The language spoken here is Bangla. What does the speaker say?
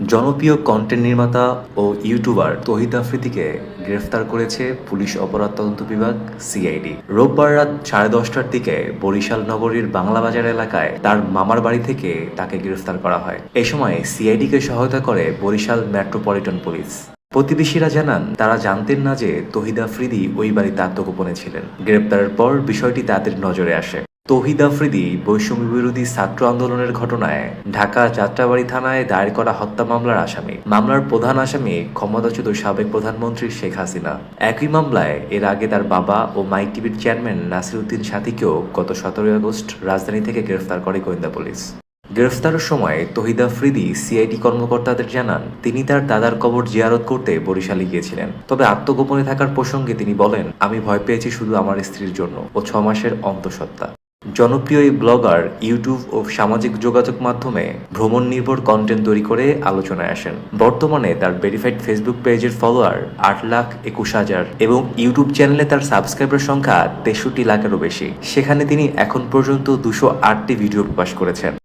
জনপ্রিয় কন্টেন্ট নির্মাতা ও ইউটিউবার তহিদ আফ্রিদিকে গ্রেফতার করেছে পুলিশ অপরাধ তদন্ত বিভাগ সিআইডি রোববার রাত সাড়ে দশটার দিকে বরিশাল নগরীর বাংলা বাজার এলাকায় তার মামার বাড়ি থেকে তাকে গ্রেফতার করা হয়। এই সময় সিআইডিকে সহায়তা করে বরিশাল মেট্রোপলিটন পুলিশ। প্রতিবেশীরা জানান, তারা জানতেন না যে তহিদ আফ্রিদি ওই বাড়িতে আত্মগোপনে ছিলেন। গ্রেপ্তারের পর বিষয়টি তাদের নজরে আসে। তহিদ আফ্রিদি বৈষম্য বিরোধী ছাত্র আন্দোলনের ঘটনায় ঢাকা যাত্রাবাড়ি থানায় দায়ের করা হত্যা মামলার আসামি। মামলার প্রধান আসামি ক্ষমতাচ্যুত সাবেক প্রধানমন্ত্রী শেখ হাসিনা। একই মামলায় এর আগে তার বাবা ও মাই টিভির চেয়ারম্যান নাসির উদ্দিন সাথীকেও গত সতেরোই আগস্ট রাজধানী থেকে গ্রেফতার করে গোয়েন্দা পুলিশ। গ্রেফতারের সময় তহিদ আফ্রিদি সিআইডি কর্মকর্তাদের জানান, তিনি তার দাদার কবর জিয়ারত করতে বরিশালে গিয়েছিলেন। তবে আত্মগোপনে থাকার প্রসঙ্গে তিনি বলেন, আমি ভয় পেয়েছি শুধু আমার স্ত্রীর জন্য ও ছ মাসের অন্তঃসত্ত্বা। জনপ্রিয় এই ব্লগার ইউটিউব ও সামাজিক যোগাযোগ মাধ্যমে ভ্রমণ নির্ভর কন্টেন্ট তৈরি করে আলোচনায় আসেন। বর্তমানে তার ভেরিফাইড ফেসবুক পেজের ফলোয়ার আট লাখ একুশ হাজার এবং ইউটিউব চ্যানেলে তার সাবস্ক্রাইবার সংখ্যা তেষট্টি লাখেরও বেশি। সেখানে তিনি এখন পর্যন্ত দুশো আটটি ভিডিও প্রকাশ করেছেন।